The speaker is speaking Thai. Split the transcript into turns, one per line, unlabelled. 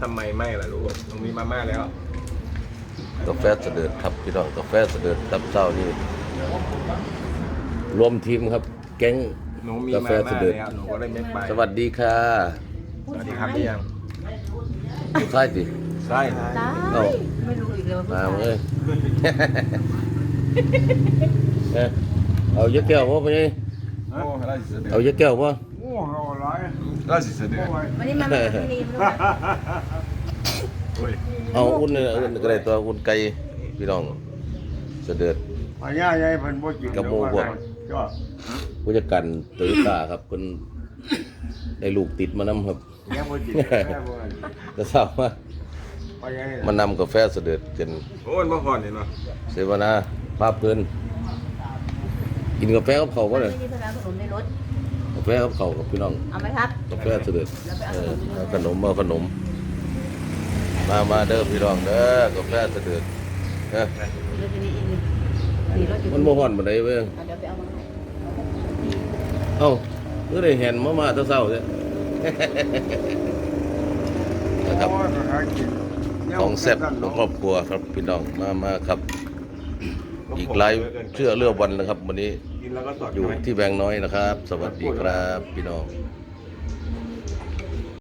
ทำไมไม่ล่ะลูกตรงนี้มาม่าแล้ว
กาแฟเสด็จครับพี่น้องกาแฟเสด็จตับเช้านี่รวมทีมครับ แก๊ง
หนูมี
กา
มา
แฟ
ม่า
เสด็จ
แล้วหนูก็เลยไม่ไป
สวัสดีค่ะ
สวัสดีครับพี่ยัง
ใช่ดิ
ใช่
ได้
เอ้า
ไม่รู้อีกเลย
มาเลยเอ้ยเอาเยอะแก้วบ่ไปนี่
โอ้ราชเสด็จ
เอาเยอะแก้วบ่
โอ้เอาหลาย
ราชเสด็จ
วันนี้มันไม่ได้ไม่รู้นะ
โอ้ย
เอาอุ่นเนี่ยอุ่นก็ได้ตัวอุ่นไก่พี่น้องเสด็จ
อันนี้ยายเพิ่นบ่กิน
กับหมู่พวก
ก็
ผู้จัดการโตโยต้าครับเพิ่นได้ลูกติดมานำครับ
ยังบ่กินแม่บ่กิน
จะทราบว่า
อันนี้
มานำกาแฟเสด็จกัน
โอ้ยมาผ่อนนี่เนาะ
เสวนาภาพเพิ่นกินกาแฟกับเขาวบ่
ไม่
เนี่ย
ได้พลังขนมในรถ
กาแฟกับเขาวกับพี่น้อง
เอาไหมครับ
กาแฟเสด็จเออเอาขนมเอาขนม มา มาเด้อพี่น้องเด้อกาแฟเสด็จเอ้อ
รถจะมีอีกหนึ่งมีรถอยู่
มันบ่ฮ้อนปานใดเว้ย
เอาเดี๋ยวไปเอามาให้
เอ้าเมื่อได้เห็นมามาแต่เช้าเนี่ย นะครับ
โอ้ยก็หากิน
ของแซ่บของครอบครัวครับพี่น้องมามาครับ อีกไลฟ์เชื่อเรื่องวันนะครับ วันนี้
อ
ยู่ที่แบงน้อยนะครับ สวัสดีครับพี่น้อง